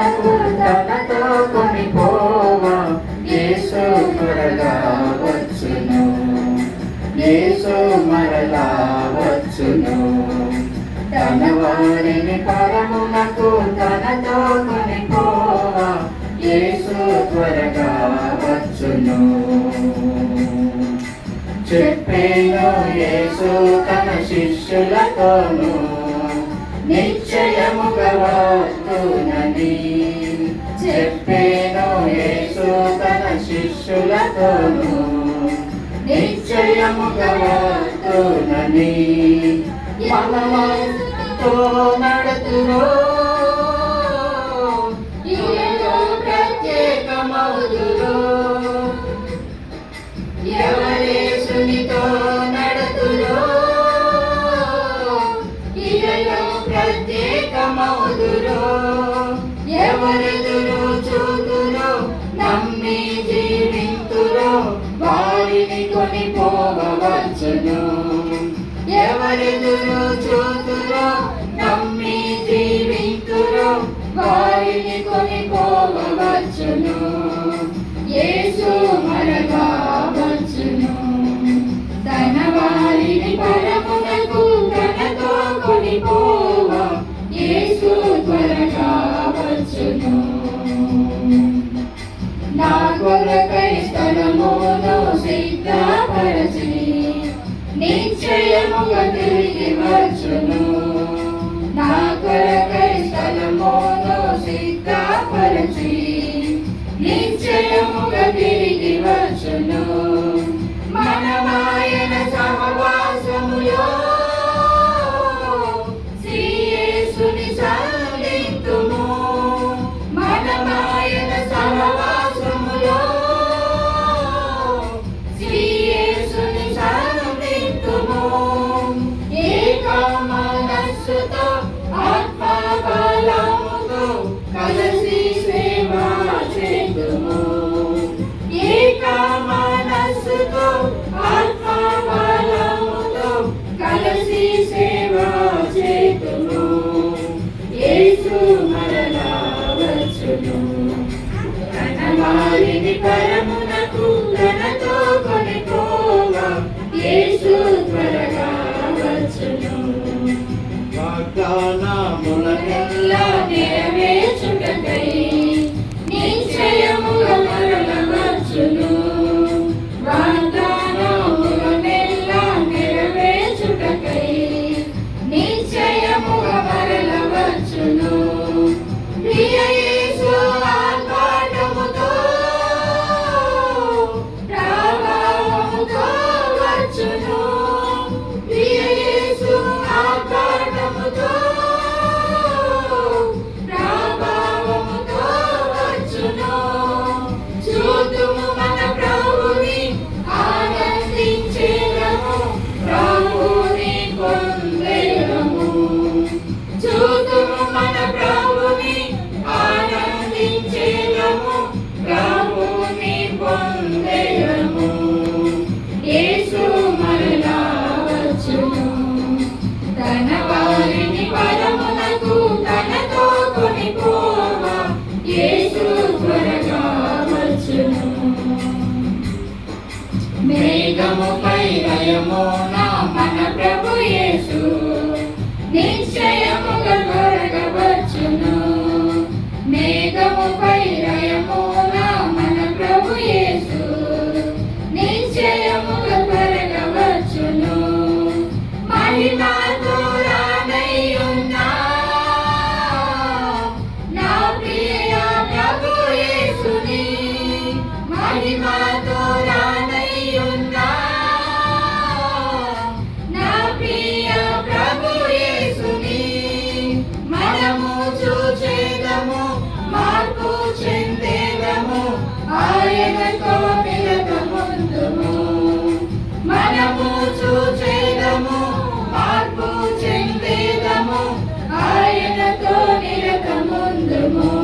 పరమునకు తనతో కొనిపోవా యేసు త్వరగా వచ్చును. యేసు మరలా వచ్చును. తన వారిని పరమునకు తనతో కొనిపోవా యేసు త్వరగా వచ్చును. చెప్పేను యేసు తన శిష్యులతోను. నిశ్చయముగా శిష్యులతోను నిశ్చయముగా వస్తునని మనమతో నడుతురో ప్రత్యేకమవుదురో ఎవరేసునితో నడుతురో. ప్రత్యేకమవుదురో ఎవరెదురు వారిదురు చూతురు నమ్మి జీవితురు వారిని కొనిపోవచ్చును. యేసు మరగా వచ్చును. తన వారిని పరమునకు తనతో కొనిపోవ యేసు త్వరగా వచ్చును. నా కొరకై నిశ్చయముగా తిరిగి వచ్చును. వచ్చును పరమునకు కొనిపోగా యేసు త్వరగా వచ్చును మేఘముపై నా మన ప్రభు యేసు. నిశ్చయముగా త్వరగా వచ్చును మేఘముపై more.